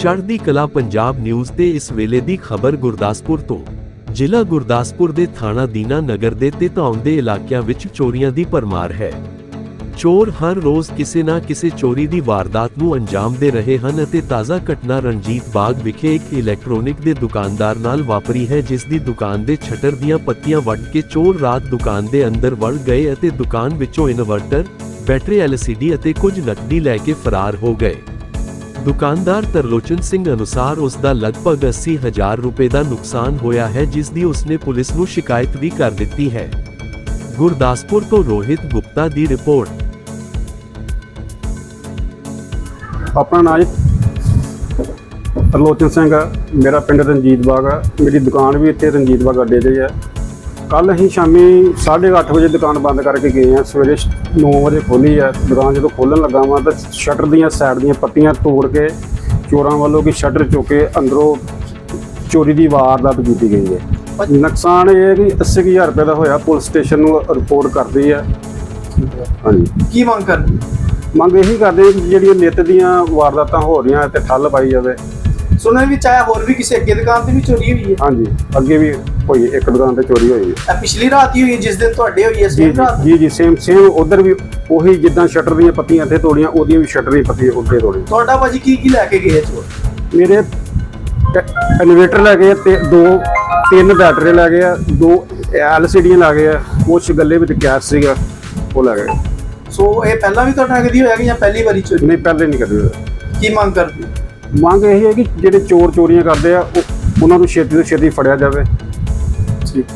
ਚੜ੍ਹਦੀ ਕਲਾ ਪੰਜਾਬ ਨਿਊਜ਼ ਤੇ ਇਸ ਵੇਲੇ ਦੀ ਖਬਰ ਗੁਰਦਾਸਪੁਰ ਤੋਂ। ਜ਼ਿਲ੍ਹਾ ਗੁਰਦਾਸਪੁਰ ਦੇ ਥਾਣਾ ਦੀਨਾ ਨਗਰ ਦੇ ਤੇ ਦੇ ਇਲਾਕਿਆਂ ਵਿੱਚ ਚੋਰੀਆਂ ਦੀ ਭਰਮਾਰ ਹੈ। ਚੋਰ ਹਰ ਰੋਜ਼ ਕਿਸੇ ਨਾ ਕਿਸੇ ਚੋਰੀ ਦੀ ਵਾਰਦਾਤ ਨੂੰ ਅੰਜਾਮ ਦੇ ਰਹੇ ਹਨ ਅਤੇ ਤਾਜ਼ਾ ਘਟਨਾ ਰਣਜੀਤ ਬਾਗ ਵਿਖੇ ਇੱਕ ਇਲੈਕਟ੍ਰੋਨਿਕ ਦੇ ਦੁਕਾਨਦਾਰ ਨਾਲ ਵਾਪਰੀ ਹੈ, ਜਿਸ ਦੀ ਦੁਕਾਨ ਦੇ ਛੱਟਰ ਦੀਆਂ ਪੱਤੀਆਂ ਵੱਢ ਕੇ ਚੋਰ ਰਾਤ ਦੁਕਾਨ ਦੇ ਅੰਦਰ ਵੜ ਗਏ ਅਤੇ ਦੁਕਾਨ ਵਿੱਚੋਂ ਇਨਵਰਟਰ, ਬੈਟਰੀ ਐਲਸੀਡੀ ਅਤੇ ਕੁਝ ਨਕਦੀ ਲੈ ਕੇ ਫਰਾਰ ਹੋ ਗਏ। ਦੁਕਾਨਦਾਰ ਤਰਲੋਚਨ ਸਿੰਘ ਅਨੁਸਾਰ ਉਸ ਦਾ ਲਗਭਗ 80000 ਰੁਪਏ ਦਾ ਨੁਕਸਾਨ ਹੋਇਆ ਹੈ ਜਿਸ ਦੀ ਉਸਨੇ ਪੁਲਿਸ ਨੂੰ ਸ਼ਿਕਾਇਤ ਵੀ ਕਰ ਦਿੱਤੀ ਹੈ। ਗੁਰਦਾਸਪੁਰ ਤੋਂ ਰੋਹਿਤ ਗੁਪਤਾ ਦੀ ਰਿਪੋਰਟ। ਆਪਣਾ ਨਾਮ ਤਰਲੋਚਨ ਸਿੰਘ, ਮੇਰਾ ਪਿੰਡ ਰਣਜੀਤ ਬਾਗ ਆ। ਮੇਰੀ ਦੁਕਾਨ ਵੀ ਇੱਥੇ ਰਣਜੀਤ ਬਾਗ ਅੱਡੇ ਤੇ ਹੈ ਕੱਲ ਅਸੀਂ ਸ਼ਾਮੀ 8:30 ਵਜੇ ਦੁਕਾਨ ਬੰਦ ਕਰਕੇ ਗਏ ਆ ਸਵੇਰੇ 9 ਵਜੇ ਖੋਲੀ ਆ ਦੁਕਾਨ ਜਦੋਂ ਖੋਲਣ ਲੱਗਾ ਵਾਂ ਤਾਂ ਸ਼ਟਰ ਦੀਆਂ ਸਾਈਡ ਦੀਆਂ ਪੱਤੀਆਂ ਤੋੜ ਕੇ ਚੋਰਾਂ ਵੱਲੋਂ ਕਿ ਸ਼ਟਰ ਚੁੱਕ ਅੰਦਰੋਂ ਚੋਰੀ ਦੀ ਵਾਰਦਾਤ ਕੀਤੀ ਗਈ ਹੈ। ਨੁਕਸਾਨ ਇਹ ਹੈ ਕਿ 80000 ਰੁਪਏ ਦਾ ਹੋਇਆ। ਪੁਲਿਸ ਸਟੇਸ਼ਨ ਨੂੰ ਰਿਪੋਰਟ ਕਰਦੀ ਆ ਹਾਂਜੀ। ਕੀ ਮੰਗ ਕਰਦੇ? ਮੰਗ ਇਹੀ ਕਰਦੇ ਹਾਂ ਕਿ ਜਿਹੜੀਆਂ ਨਿੱਤ ਦੀਆਂ ਵਾਰਦਾਤਾਂ ਹੋ ਰਹੀਆਂ ਤੇ ਠੱਲ ਪਾਈ ਜਾਵੇ। ਸੁਣਨ ਵਿੱਚ ਆਇਆ ਹੋਰ ਵੀ ਕਿਸੇ ਅੱਗੇ ਦੁਕਾਨ ਤੇ ਵੀ ਚੋਰੀ ਹੋਈ ਹੈ? ਹਾਂਜੀ ਅੱਗੇ ਵੀ ਹੋਈ ਇੱਕ ਦੁਕਾਨ ਤੇ ਚੋਰੀ ਹੋਈ ਹੈ। ਇਹ ਪਿਛਲੀ ਰਾਤ ਹੀ ਹੋਈ ਹੈ ਜਿਸ ਦਿਨ ਤੁਹਾਡੇ ਹੋਈ ਹੈ ਜੀ ਸੇਮ ਰਾਤ? ਜੀ ਜੀ ਸੇਮ ਸੇਮ ਉਧਰ ਵੀ ਉਹੀ ਜਿੱਦਾਂ ਸ਼ਟਰ ਦੀਆਂ ਪੱਤੀਆਂ ਇੱਥੇ ਤੋੜੀਆਂ ਉਹਦੀਆਂ ਵੀ ਸ਼ਟਰ ਦੀਆਂ ਪੱਤੀਆਂ ਉੱਤੇ ਤੋੜੀਆਂ। ਤੁਹਾਡਾ ਭਾਜੀ ਕੀ ਕੀ ਲੈ ਕੇ ਗਏ ਚੋਰ ਮੇਰੇ ਇਨਵੇਟਰ ਲੈ ਗਏ ਤੇ ਦੋ ਤਿੰਨ ਬੈਟਰੀ ਲੈ ਗਏ ਆ ਦੋ ਐਲਸੀਡੀਆਂ ਲੈ ਗਏ ਆ ਕੁਛ ਗੱਲੇ ਵਿੱਚ ਕੈਸ਼ ਸੀਗਾ ਉਹ ਲੈ ਗਏ। ਸੋ ਇਹ ਪਹਿਲਾਂ ਵੀ ਤੁਹਾਡੇ ਕਦੀ ਹੋਇਆ ਕਿ ਜਾਂ ਪਹਿਲੀ ਵਾਰੀ ਚੋਰੀ? ਨਹੀਂ ਪਹਿਲੇ ਨਹੀਂ ਕਰਦੇ ਕੀ ਮੰਗ ਕਰਦੇ ਮੰਗ ਇਹ ਹੈ ਕਿ ਜਿਹੜੇ ਚੋਰ ਚੋਰੀਆਂ ਕਰਦੇ ਆ, ਉਹ- ਉਹਨਾਂ ਨੂੰ ਛੇਤੀ ਤੋਂ ਛੇਤੀ ਫੜਿਆ ਜਾਵੇ। ਠੀਕ